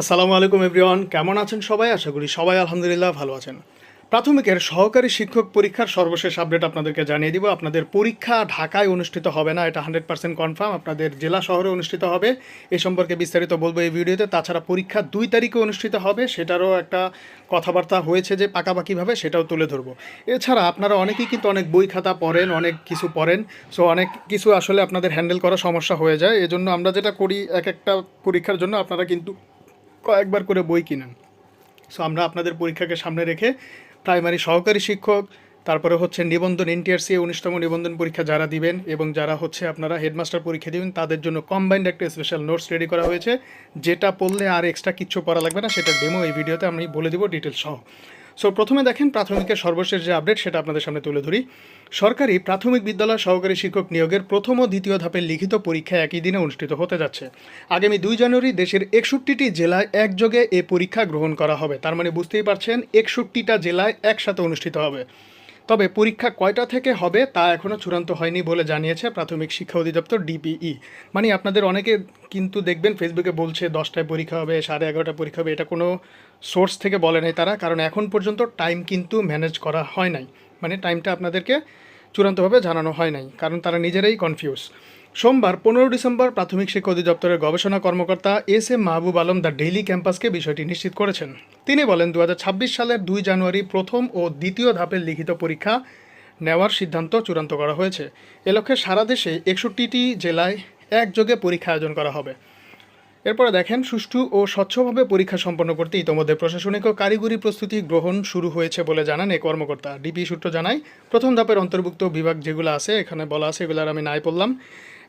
আসসালামু আলাইকুম, এভরিওয়ান। কেমন আছেন সবাই? আশা করি সবাই আলহামদুলিল্লাহ ভালো আছেন। প্রাথমিকের সহকারী শিক্ষক পরীক্ষার সর্বশেষ আপডেট আপনাদেরকে জানিয়ে দিব। আপনাদের পরীক্ষা ঢাকায় অনুষ্ঠিত হবে না, এটা হান্ড্রেড পার্সেন্ট কনফার্ম। আপনাদের জেলা শহরে অনুষ্ঠিত হবে। এ সম্পর্কে বিস্তারিত বলব এই ভিডিওতে। তাছাড়া পরীক্ষা দুই তারিখে অনুষ্ঠিত হবে, সেটারও একটা কথাবার্তা হয়েছে যে পাকাপাকিভাবে সেটাও তুলে ধরবো। এছাড়া আপনারা অনেকেই কিন্তু অনেক বই খাতা পড়েন, অনেক কিছু পড়েন। সো অনেক কিছু আসলে আপনাদের হ্যান্ডেল করা সমস্যা হয়ে যায়। এজন্য আমরা যেটা করি, এক একটা পরীক্ষার জন্য আপনারা কিন্তু কয়েকবার করে বই কিনেন। সো আমরা আপনাদের পরীক্ষাকে সামনে রেখে প্রাইমারি সহকারী শিক্ষক, তারপরে হচ্ছে নিবন্ধন এনটিআরসি উনিশতম নিবন্ধন পরীক্ষা যারা দিবেন এবং যারা হচ্ছে আপনারা হেডমাস্টার পরীক্ষা দিবেন, তাদের জন্য কম্বাইন্ড একটা স্পেশাল নোটস রেডি করা হয়েছে। যেটা পড়লে আর এক্সট্রা কিচ্ছু পড়া লাগবে না, সেটা ডেমো এই ভিডিওতে আমি বলে দেবো ডিটেলস সহ। সো প্রথমে দেখেন প্রাথমিকের সর্বশেষ যে আপডেট সেটা আপনাদের সামনে তুলে ধরি। সরকারি প্রাথমিক বিদ্যালয় সহকারী শিক্ষক নিয়োগের প্রথম ও দ্বিতীয় ধাপের লিখিত পরীক্ষা একই দিনে অনুষ্ঠিত হতে যাচ্ছে। আগামী দুই জানুয়ারি দেশের একষট্টিটি জেলায় একযোগে এ পরীক্ষা গ্রহণ করা হবে। তার মানে বুঝতেই পারছেন, একষট্টিটা জেলায় একসাথে অনুষ্ঠিত হবে। তবে পরীক্ষা কয়টা থেকে হবে তা এখনও চূড়ান্ত হয়নি বলে জানিয়েছে প্রাথমিক শিক্ষা অধিদপ্তর ডিপিই। মানে আপনাদের অনেকে কিন্তু দেখবেন ফেসবুকে বলছে দশটায় পরীক্ষা হবে, সাড়ে এগারোটা পরীক্ষা হবে, এটা কোনো সোর্স থেকে বলে নাই তারা, কারণ এখন পর্যন্ত টাইম কিন্তু ম্যানেজ করা হয় নাই। মানে টাইমটা আপনাদেরকে চূড়ান্তভাবে জানানো হয় নাই, কারণ তারা নিজেরাই কনফিউজ। সোমবার পনেরো ডিসেম্বর প্রাথমিক শিক্ষা অধিদপ্তরের গবেষণা কর্মকর্তা S M Mahbub Alam the daily ক্যাম্পাসকে বিষয়টি নিশ্চিত করেছেন। তিনি বলেন দু হাজার ছাব্বিশ সালের দুই জানুয়ারি প্রথম ও দ্বিতীয় ধাপের লিখিত পরীক্ষা নেওয়ার সিদ্ধান্ত চূড়ান্ত করা হয়েছে। এ লক্ষ্যে সারা দেশে একষট্টিটি জেলায় একযোগে পরীক্ষা আয়োজন করা হবে। এরপরে দেখেন, সুষ্ঠু ও স্বচ্ছভাবে পরীক্ষা সম্পন্ন করতে ইতোমধ্যে প্রশাসনিক ও কারিগরি প্রস্তুতি গ্রহণ শুরু হয়েছে বলে জানান এই কর্মকর্তা। ডিপি সূত্র জানায়, প্রথম ধাপের অন্তর্ভুক্ত বিভাগ যেগুলো আছে, এখানে বলা আছে, এগুলোর আমি নাই পড়লাম।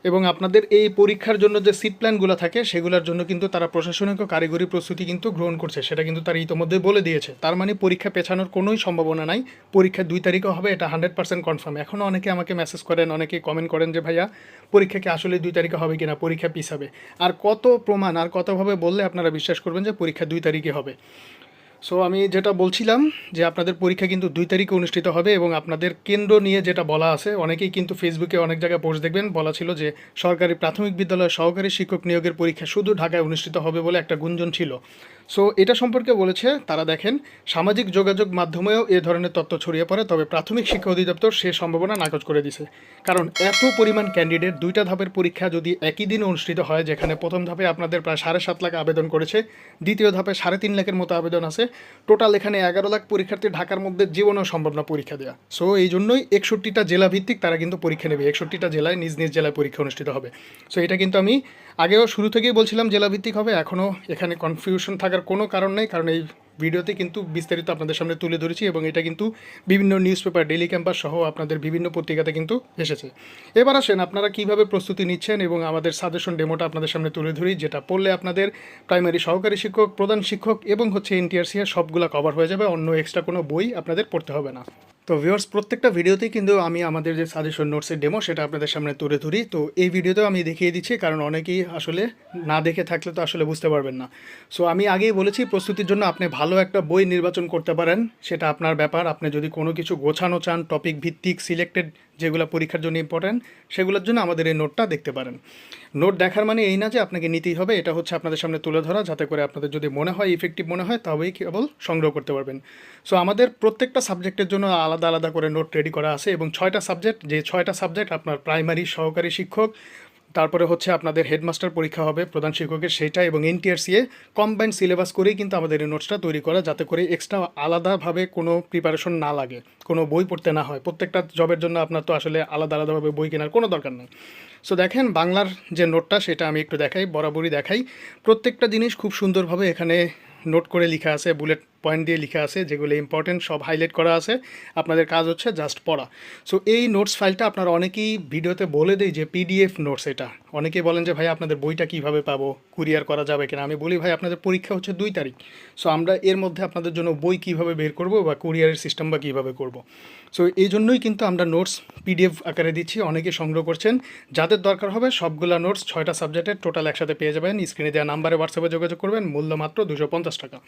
এবং আপনাদের এই পরীক্ষার জন্য যে সিট প্ল্যানগুলো থাকে, সেগুলোর জন্য কিন্তু তারা প্রশাসনিক ও কারিগরি প্রস্তুতি কিন্তু গ্রহণ করছে। সেটা কিন্তু তারা ইতোমধ্যে বলে দিয়েছে। তার মানে পরীক্ষা পেছানোর কোনোই সম্ভাবনা নাই। পরীক্ষা দুই তারিখে হবে, এটা হান্ড্রেড পার্সেন্ট কনফার্ম এখনও অনেকে আমাকে মেসেজ করেন, অনেকে কমেন্ট করেন যে, ভাইয়া, পরীক্ষা কি আসলে দুই তারিখে হবে কিনা? পরীক্ষা পিছাবে। আর কত প্রমাণ, আর কতভাবে বললে আপনারা বিশ্বাস করবেন যে, পরীক্ষা দুই তারিখে হবে? সো আমি যেটা বলছিলাম যে আপনাদের পরীক্ষা কিন্তু দুই তারিখে অনুষ্ঠিত হবে এবং আপনাদের কেন্দ্র নিয়ে যেটা বলা আছে, অনেকেই কিন্তু ফেসবুকে অনেক জায়গায় পোস্ট দেখবেন। বলা ছিল যে সরকারি প্রাথমিক বিদ্যালয় সহকারী শিক্ষক নিয়োগের পরীক্ষা শুধু ঢাকায় অনুষ্ঠিত হবে বলে একটা গুঞ্জন ছিল। সো এটা সম্পর্কে বলেছে, তারা দেখেন, সামাজিক যোগাযোগ মাধ্যমেও এ ধরনের তথ্য ছড়িয়ে পড়ে, তবে প্রাথমিক শিক্ষা অধিদপ্তর সে সম্ভাবনা নাকচ করে দিছে। কারণ এত পরিমাণ ক্যান্ডিডেট দুইটা ধাপের পরীক্ষা যদি একই দিন অনুষ্ঠিত হয়, যেখানে প্রথম ধাপে আপনাদের প্রায় সাড়ে সাত লাখ আবেদন করেছে, দ্বিতীয় ধাপে সাড়ে তিন লাখের মতো আবেদন আছে টোটাল এখানে এগারো লাখ পরীক্ষার্থী ঢাকার মধ্যে জীবনেও সম্ভব না পরীক্ষা দেওয়া সো এই জন্যই একষট্টিটা জেলা ভিত্তিক তারা কিন্তু পরীক্ষা নেবে। একষট্টিটা জেলায় নিজ নিজ জেলায় পরীক্ষা অনুষ্ঠিত হবে। সো এটা কিন্তু আমি আগেও শুরু থেকেই বলছিলাম জেলা ভিত্তিক হবে, এখনও এখানে কনফিউশন থাকার কোনো কারণ নেই, কারণ এই ভিডিওতে কিন্তু বিস্তারিত আপনাদের সামনে তুলে ধরেছি এবং এটা কিন্তু বিভিন্ন নিউজ পেপার ডেলি ক্যাম্পাস সহ আপনাদের বিভিন্ন পত্রিকাতে কিন্তু এসেছে। এবার আসেন আপনারা কীভাবে প্রস্তুতি নিচ্ছেন এবং আমাদের সাজেশন ডেমোটা আপনাদের সামনে তুলে ধরি, যেটা পড়লে আপনাদের প্রাইমারি সহকারী শিক্ষক, প্রধান শিক্ষক এবং হচ্ছে এনটিআরসিএ সবগুলা কভার হয়ে যাবে, অন্য এক্সট্রা কোনো বই আপনাদের পড়তে হবে না। তো ভিউয়ার্স প্রত্যেকটা ভিডিওতেই কিন্তু আমি আমাদের যে সাজেশন নোটসের ডেমো সেটা আপনাদের সামনে তুলে ধরি। তো এই ভিডিওতেও আমি দেখিয়ে দিচ্ছি, কারণ অনেকেই আসলে না দেখে থাকলে তো আসলে বুঝতে পারবেন না। সো আমি আগেই বলেছি, প্রস্তুতির জন্য আপনি ভালো একটা বই নির্বাচন করতে পারেন, সেটা আপনার ব্যাপার। আপনি যদি কোনো কিছু গোছানো চান টপিক ভিত্তিক সিলেক্টেড যেগুলো পরীক্ষার জন্য ইম্পর্ট্যান্ট সেগুলোর জন্য আমাদের এই নোটটা দেখতে পারেন। নোট দেখার মানে এই না যে আপনাকে নিতেই হবে, এটা হচ্ছে আপনাদের সামনে তুলে ধরা, যাতে করে আপনাদের যদি মনে হয় ইফেক্টিভ মনে হয় তবেই কেবল সংগ্রহ করতে পারবেন। সো আমাদের প্রত্যেকটা সাবজেক্টের জন্য আলাদা আলাদা করে নোট রেডি করা আছে এবং ছয়টা সাবজেক্ট যে ছয়টা সাবজেক্ট আপনার প্রাইমারি সহকারী শিক্ষক তারপরে হচ্ছে আপনাদের হেডমাস্টার পরীক্ষা হবে প্রধান শিক্ষকের সেটা এবং এনটিআরসিএ কম্বাইন্ড সিলেবাস করেই কিন্তু আমাদের এই নোটসটা তৈরি করা, যাতে করে এক্সট্রা আলাদাভাবে কোনো প্রিপারেশন না লাগে, কোনো বই পড়তে না হয়। প্রত্যেকটা জবের জন্য আপনার তো আসলে আলাদা আলাদাভাবে বই কেনার কোনো দরকার নেই। সো দেখেন, বাংলার যে নোটটা সেটা আমি একটু দেখাই, বরাবরই দেখাই। প্রত্যেকটা জিনিস খুব সুন্দরভাবে এখানে নোট করে লেখা আছে বুলেট পয়েন্ট দিয়ে লেখা আছে, যেগুলো ইম্পর্টেন্ট সব হাইলাইট করা আছে। আপনাদের কাজ হচ্ছে জাস্ট পড়া। সো এই নোটস ফাইলটা আপনারা অনেকেই ভিডিওতে বলে দেয় যে পিডিএফ নোটস এটা। অনেকেই বলেন যে, ভাই, আপনাদের বইটা কীভাবে পাবো? কুরিয়ার করা যাবে কিনা? আমি বলি, ভাই, আপনাদের পরীক্ষা হচ্ছে দুই তারিখ। সো আমরা এর মধ্যে আপনাদের জন্য বই কীভাবে বের করব বা কুরিয়ারের সিস্টেম বা কীভাবে করব? সো এই জন্যই কিন্তু আমরা নোটস পিডিএফ আকারে দিচ্ছি। অনেকে সংগ্রহ করছেন। যাদের দরকার হবে, সবগুলা নোটস ছয়টা সাবজেক্টের টোটাল একসাথে পেয়ে যাবেন। স্ক্রিনে দেওয়া নাম্বারে হোয়াটসঅ্যাপে যোগাযোগ করবেন। মূল্য মাত্র দুশো পঞ্চাশ টাকা।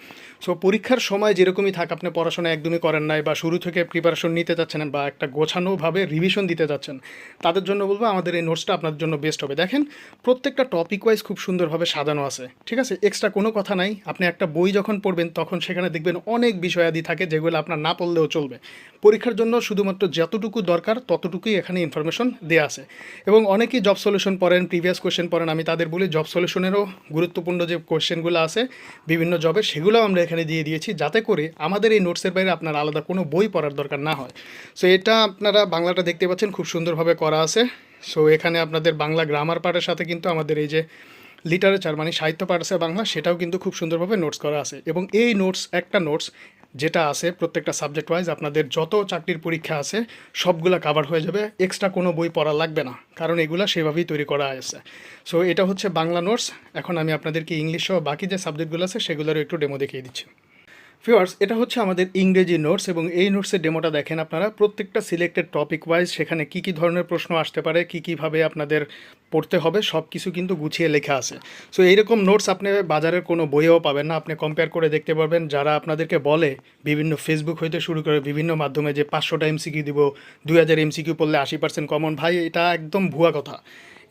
সো পরীক্ষার সময় যেরকমই থাক, আপনি পড়াশোনা একদমই করেন নাই বা শুরু থেকে প্রিপারেশন নিতে চাচ্ছেন বা একটা গোছানোভাবে রিভিশন দিতে যাচ্ছেন তাদের জন্য বলব আমাদের এই নোটসটা আপনার জন্য বেস্ট হবে। দেখেন, প্রত্যেকটা টপিক ওয়াইজ খুব সুন্দরভাবে সাজানো আছে, ঠিক আছে? এক্সট্রা কোনো কথা নাই, আপনি একটা বই যখন পড়বেন, তখন সেখানে দেখবেন অনেক বিষয়াদি থাকে যেগুলো আপনার না পড়লেও চলবে। পরীক্ষার জন্য শুধুমাত্র যতটুকু দরকার, ততটুকুই এখানে ইনফরমেশন দেওয়া আছে। এবং অনেকেই জব সলিউশন পড়েন প্রিভিয়াস কোয়েশ্চেন পড়েন, আমি তাদের বলি জব সলিউশনেরও গুরুত্বপূর্ণ যে কোয়েশ্চেনগুলো আছে, বিভিন্ন জবের সেগুলোও আমরা এখানে দিয়ে দিয়েছি। যাতে করে আমাদের এই নোটসের বাইরে আপনার আলাদা কোনো বই পড়ার দরকার না হয়। সো এটা আপনারা বাংলাটা দেখতে পাচ্ছেন, খুব সুন্দরভাবে করা আছে। সো এখানে আপনাদের বাংলা গ্রামার পার্টের সাথে কিন্তু আমাদের এই যে লিটারেচার মানে সাহিত্য পাঠ আছে বাংলা, সেটাও কিন্তু খুব সুন্দরভাবে নোটস করা আছে। এবং এই নোটস একটা নোটস যেটা আছে প্রত্যেকটা সাবজেক্ট ওয়াইজ আপনাদের যত চাকরির পরীক্ষা আছে, সবগুলা কাভার হয়ে যাবে। এক্সট্রা কোনো বই পড়া লাগবে না, কারণ এগুলা সেভাবেই তৈরি করা আছে। সো এটা হচ্ছে বাংলা নোটস এখন আমি আপনাদেরকে ইংলিশ সহ বাকি যে সাবজেক্টগুলো আছে, সেগুলোরও একটু ডেমো দেখিয়ে দিচ্ছি। ভিউয়ার্স এটা হচ্ছে আমাদের ইংরেজি নোটস এবং এই নোটসের ডেমোটা দেখেন আপনারা। প্রত্যেকটা সিলেক্টেড টপিক ওয়াইজ সেখানে কী কী ধরনের প্রশ্ন আসতে পারে, কী কীভাবে আপনাদের পড়তে হবে সব কিছু কিন্তু গুছিয়ে লেখা আছে। সো এইরকম নোটস আপনি বাজারের কোনো বইয়েও পাবেন না। আপনি কম্পেয়ার করে দেখতে পারবেন, যারা আপনাদেরকে বলে, বিভিন্ন ফেসবুক হইতে শুরু করে বিভিন্ন মাধ্যমে যে পাঁচশোটা এমসিকিউ দিব, দুই হাজার এমসিকিউ পড়লে আশি পার্সেন্ট কমন ভাই, এটা একদম ভুয়া কথা।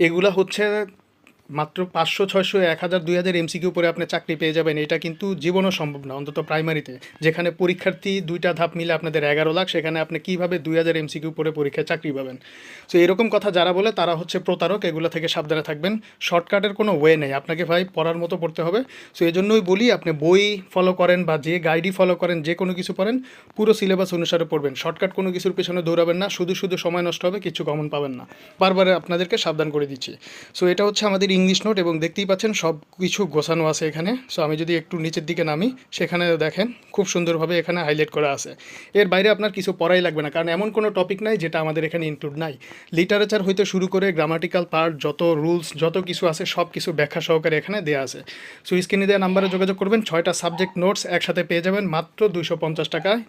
এগুলা হচ্ছে মাত্র পাঁচশো, ছয়শো, এক হাজার, দুই হাজার এমসিকিউ পরে আপনি চাকরি পেয়ে যাবেন। এটা কিন্তু জীবনও সম্ভব না, অন্তত প্রাইমারিতে যেখানে পরীক্ষার্থী দুইটা ধাপ মিলে আপনাদের এগারো লাখ, সেখানে আপনি কীভাবে দুই হাজার এমসিকিউ পরে পরীক্ষায় চাকরি পাবেন? সো এরকম কথা যারা বলে, তারা হচ্ছে প্রতারক, এগুলো থেকে সাবধানে থাকবেন। শর্টকাটের কোনো ওয়ে নেই, আপনাকে ভাই পড়ার মতো পড়তে হবে। সো এই জন্যই বলি, আপনি বই ফলো করেন বা যে গাইডই ফলো করেন, যে কোনো কিছু পড়েন, পুরো সিলেবাস অনুসারে পড়বেন। শর্টকাট কোনো কিছুর পেছনে দৌড়াবেন না, শুধু শুধু সময় নষ্ট হবে, কিছু কমন পাবেন না। বারবার আপনাদেরকে সাবধান করে দিচ্ছি। সো এটা হচ্ছে আমাদের ইংলিশ নোট এবং দেখতেই পাচ্ছেন সব কিছু গোছানো আছে এখানে। সো আমি যদি একটু নিচের দিকে নামি, সেখানে দেখেন খুব সুন্দরভাবে এখানে হাইলাইট করা আছে। এর বাইরে আপনার কিছু পড়াই লাগবে না, কারণ এমন কোনো টপিক নাই যেটা আমাদের এখানে ইনক্লুড নাই। লিটারেচার হইতে শুরু করে গ্রামাটিক্যাল পার্ট যত রুলস যত কিছু আছে, সব কিছু ব্যাখ্যা সহকারে এখানে দেওয়া আছে। সো স্ক্রিনে দেওয়া নাম্বারে যোগাযোগ করবেন, ছয়টা সাবজেক্ট নোটস একসাথে পেয়ে যাবেন, মাত্র দুশো পঞ্চাশ টাকায়।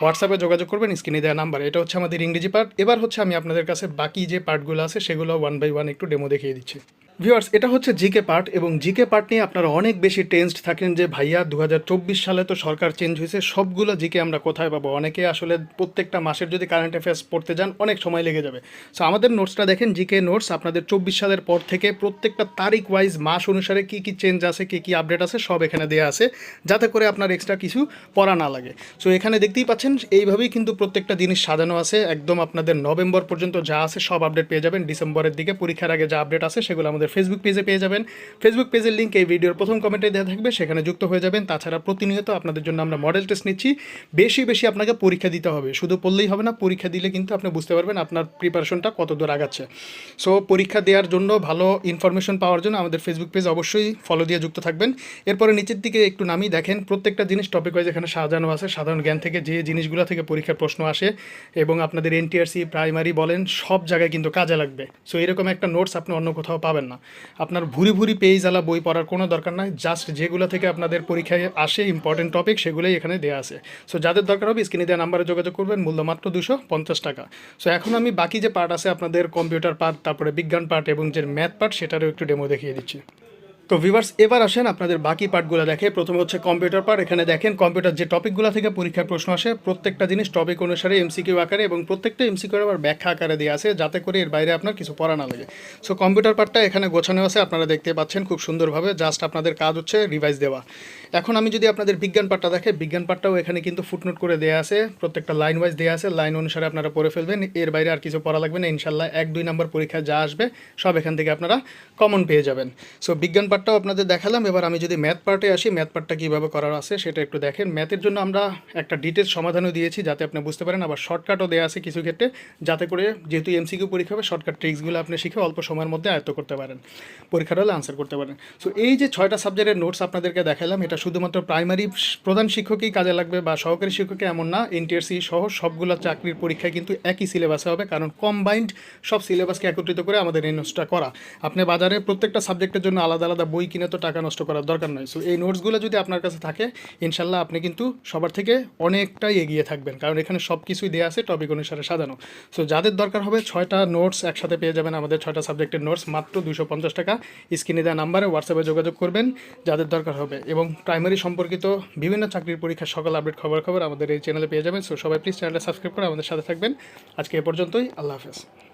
হোয়াটসঅ্যাপে যোগাযোগ করবেন স্ক্রিনে দেওয়া নাম্বার এটা হচ্ছে আমাদের ইংরেজি পার্ট এবার হচ্ছে আমি আপনাদের কাছে বাকি যে পার্টগুলো আছে, সেগুলো ওয়ান বাই ওয়ান একটু ডেমো দেখিয়ে দিচ্ছি। ভিউয়ার্স এটা হচ্ছে জিকে পার্ট এবং জিকে পার্ট নিয়ে আপনারা অনেক বেশি টেন্সড থাকেন যে, ভাইয়া দু হাজার চব্বিশ সালে তো সরকার চেঞ্জ হয়েছে, সবগুলো জিকে আমরা কোথায় পাবো? অনেকে আসলে প্রত্যেকটা মাসের যদি কারেন্ট অ্যাফেয়ার্স পড়তে যান, অনেক সময় লেগে যাবে। সো আমাদের নোটসটা দেখেন জিকে নোটস আপনাদের চব্বিশ সালের পর থেকে প্রত্যেকটা তারিখ ওয়াইজ মাস অনুসারে কী কী চেঞ্জ আছে, কী কী আপডেট আছে, সব এখানে দেওয়া আছে, যাতে করে আপনার এক্সট্রা কিছু পড়া না লাগে। সো এখানে দেখতেই পাচ্ছেন, এইভাবেই কিন্তু প্রত্যেকটা জিনিস সাজানো আছে। একদম আপনাদের নভেম্বর পর্যন্ত যা আছে, সব আপডেট পেয়ে যাবেন। ডিসেম্বরের দিকে পরীক্ষার আগে যা আপডেট আছে, সেগুলো আমাদের ফেসবুক পেজে পেয়ে যাবেন। ফেসবুক পেজের লিঙ্ক এই ভিডিওর প্রথম কমেন্টে দেওয়া থাকবে, সেখানে যুক্ত হয়ে যাবেন। তাছাড়া প্রতিনিয়ত আপনাদের জন্য আমরা মডেল টেস্ট নিচ্ছি। বেশি বেশি আপনাকে পরীক্ষা দিতে হবে। শুধু পড়লেই হবে না, পরীক্ষা দিলে কিন্তু আপনি বুঝতে পারবেন আপনার প্রিপারেশনটা কত দূর আগাচ্ছে। সো পরীক্ষা দেওয়ার জন্য ভালো ইনফরমেশন পাওয়ার জন্য আমাদের ফেসবুক পেজ অবশ্যই ফলো দিয়ে যুক্ত থাকবেন। এরপরে নিচের দিকে একটু নামি দেখেন, প্রত্যেকটা জিনিস টপিক ওয়াইজ এখানে সাজানো আছে। সাধারণ জ্ঞান থেকে যে জিনিসগুলো থেকে পরীক্ষার প্রশ্ন আসে এবং আপনাদের এনটিআরসি প্রাইমারি বলেন, সব জায়গায় কিন্তু কাজে লাগবে। সো এরকম একটা নোটস আপনি অন্য কোথাও পাবেন না। আপনার ভুরি ভুরি পেজ আলা বই পড়ার কোনো দরকার নাই। জাস্ট যেগুলো থেকে আপনাদের পরীক্ষায় আসে ইম্পর্টেন্ট টপিক সেগুলোই এখানে দেওয়া আছে। সো যাদের দরকার হবে স্ক্রিনে দেওয়া নাম্বারে যোগাযোগ করবেন। মূল্য মাত্র দুশো পঞ্চাশ টাকা। সো এখন আমি বাকি যে পার্ট আছে আপনাদের কম্পিউটার পার্ট তারপরে বিজ্ঞান পার্ট এবং যে ম্যাথ পার্ট সেটারও একটু ডেমো দেখিয়ে দিচ্ছি। তো ভিভার্স এবার আসেন আপনাদের বাকি পার্টগুলো দেখে। প্রথমে হচ্ছে কম্পিউটার পার্ট এখানে দেখেন কম্পিউটার যে টপিকগুলো থেকে পরীক্ষার প্রশ্ন আসে, প্রত্যেকটা জিনিস টপিক অনুসারে এমসিকিউ আকারে এবং প্রত্যেকটা এমসিকিউ আবার ব্যাখ্যা আকারে দেওয়া আছে, যাতে করে এর বাইরে আপনার কিছু পড়া না লাগে। সো কম্পিউটার পার্টটা এখানে গোছানো আছে, আপনারা দেখতে পাচ্ছেন খুব সুন্দরভাবে। জাস্ট আপনাদের কাজ হচ্ছে রিভাইজ দেওয়া। এখন আমি যদি আপনাদের বিজ্ঞান পাঠটা দেখে বিজ্ঞান পাঠটাও এখানে কিন্তু ফুটনোট করে দেওয়া আছে, প্রত্যেকটা লাইন ওয়াইজ দেওয়া আছে লাইন অনুসারে আপনারা পড়ে ফেলবেন। এর বাইরে আর কিছু পড়া লাগবে না ইনশাল্লাহ এক দুই নম্বর পরীক্ষায় যা আসবে, সব এখান থেকে আপনারা কমন পেয়ে যাবেন। সো বিজ্ঞান পাঠটাও আপনাদের দেখালাম, এবার আমি যদি ম্যাথ পার্টে আসি ম্যাথ পার্টটা কীভাবে করার আছে সেটা একটু দেখেন। ম্যাথের জন্য আমরা একটা ডিটেলস সমাধানও দিয়েছি, যাতে আপনি বুঝতে পারেন, আবার শর্টকাটও দেওয়া আছে কিছু ক্ষেত্রে, যাতে করে যেহেতু এমসিকিউ পরীক্ষা হবে শর্টকাট ট্রিক্সগুলো আপনি শিখে অল্প সময়ের মধ্যে আয়ত্ত করতে পারেন। পরীক্ষাটা হলে আনসার করতে পারেন। সো এই যে ছয়টা সাবজেক্টের নোটস আপনাদেরকে দেখালাম, এটা শুধুমাত্র প্রাইমারি প্রধান শিক্ষকই কাজে লাগবে বা সহকারী শিক্ষকে এমন না এনটিআরসি সহ সবগুলো চাকরির পরীক্ষায় কিন্তু একই সিলেবাসে হবে, কারণ কম্বাইন্ড সব সিলেবাসকে একত্রিত করে আমাদের এই নোটসটা করা। আপনি বাজারে প্রত্যেকটা সাবজেক্টের জন্য আলাদা আলাদা বই কিনে তো টাকা নষ্ট করার দরকার নয়। সো এই নোটসগুলো যদি আপনার কাছে থাকে, ইনশাল্লাহ আপনি কিন্তু সবার থেকে অনেকটাই এগিয়ে থাকবেন, কারণ এখানে সব কিছুই দেওয়া আছে টপিক অনুসারে সাজানো। সো যাদের দরকার হবে ছয়টা নোটস একসাথে পেয়ে যাবেন আমাদের ছয়টা সাবজেক্টের নোটস মাত্র দুশো পঞ্চাশ টাকা। স্ক্রিনে দেওয়া নাম্বারে হোয়াটসঅ্যাপে যোগাযোগ করবেন, যাদের দরকার হবে। এবং প্রাইমারি সম্পর্কিত বিভিন্ন চাকরির পরীক্ষার সকল আপডেট খবর খবর আমাদের এই চ্যানেলে পেয়ে যাবেন। সো সবাই প্লিজ চ্যানেলটা সাবস্ক্রাইব করে আমাদের সাথে থাকবেন। আজকে এ পর্যন্তই। আল্লাহ হাফেজ।